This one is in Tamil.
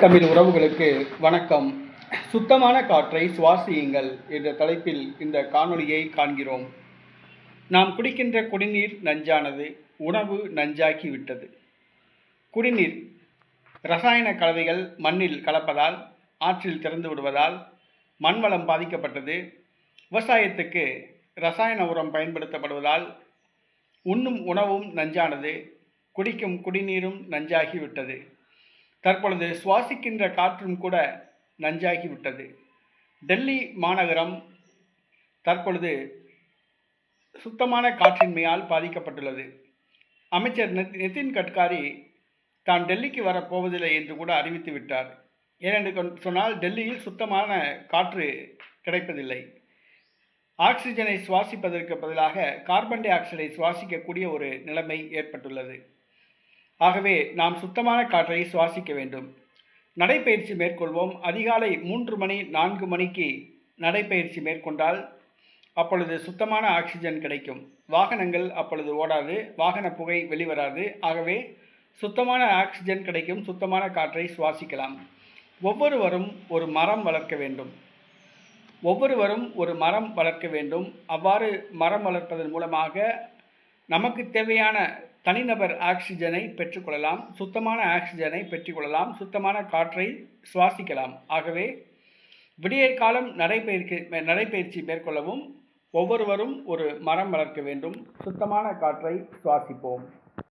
தமிழ் உறவுகளுக்கு வணக்கம். சுத்தமான காற்றை சுவாசியுங்கள் என்ற தலைப்பில் இந்த காணொளியை காண்கிறோம். நாம் குடிக்கின்ற குடிநீர் நஞ்சானது உணவு நஞ்சாகிவிட்டது. குடிநீர் ரசாயன கலவைகள் மண்ணில் கலப்பதால் ஆற்றில் திறந்து விடுவதால் மண்வளம் பாதிக்கப்பட்டது. விவசாயத்துக்கு ரசாயன உரம் பயன்படுத்தப்படுவதால் உண்ணும் உணவும் நஞ்சானது குடிக்கும் குடிநீரும் நஞ்சாகிவிட்டது. தற்பொழுது சுவாசிக்கின்ற காற்றும் கூட நஞ்சாகிவிட்டது. டெல்லி மாநகரம் தற்பொழுது சுத்தமான காற்றின்மையால் பாதிக்கப்பட்டுள்ளது. அமைச்சர் நித்- நிதின் கட்காரி தான் டெல்லிக்கு வரப்போவதில்லை என்று கூட அறிவித்து விட்டார். ஏனென்று சொன்னால் டெல்லியில் சுத்தமான காற்று கிடைப்பதில்லை. ஆக்சிஜனை சுவாசிப்பதற்கு பதிலாக கார்பன் டை ஆக்சைடை சுவாசிக்கக்கூடிய ஒரு நிலைமை ஏற்பட்டுள்ளது. ஆகவே நாம் சுத்தமான காற்றை சுவாசிக்க வேண்டும். நடைப்பயிற்சி மேற்கொள்வோம். அதிகாலை மூன்று மணி நான்கு மணிக்கு நடைப்பயிற்சி மேற்கொண்டால் அப்பொழுது சுத்தமான ஆக்சிஜன் கிடைக்கும். வாகனங்கள் அப்பொழுது ஓடாது வாகன புகை வெளிவராது. ஆகவே சுத்தமான ஆக்சிஜன் கிடைக்கும். சுத்தமான காற்றை சுவாசிக்கலாம். ஒவ்வொருவரும் ஒரு மரம் வளர்க்க வேண்டும். ஒவ்வொருவரும் ஒரு மரம் வளர்க்க வேண்டும். அவ்வாறு மரம் வளர்ப்பதன் மூலமாக நமக்கு தேவையான தனிநபர் ஆக்சிஜனை பெற்றுக்கொள்ளலாம் சுத்தமான ஆக்சிஜனை பெற்றுக்கொள்ளலாம் சுத்தமான காற்றை சுவாசிக்கலாம். ஆகவே விடியற்காலம் நடைபயிற்சி நடைப்பயிற்சி மேற்கொள்ளவும் ஒவ்வொருவரும் ஒரு மரம் வளர்க்க வேண்டும். சுத்தமான காற்றை சுவாசிப்போம்.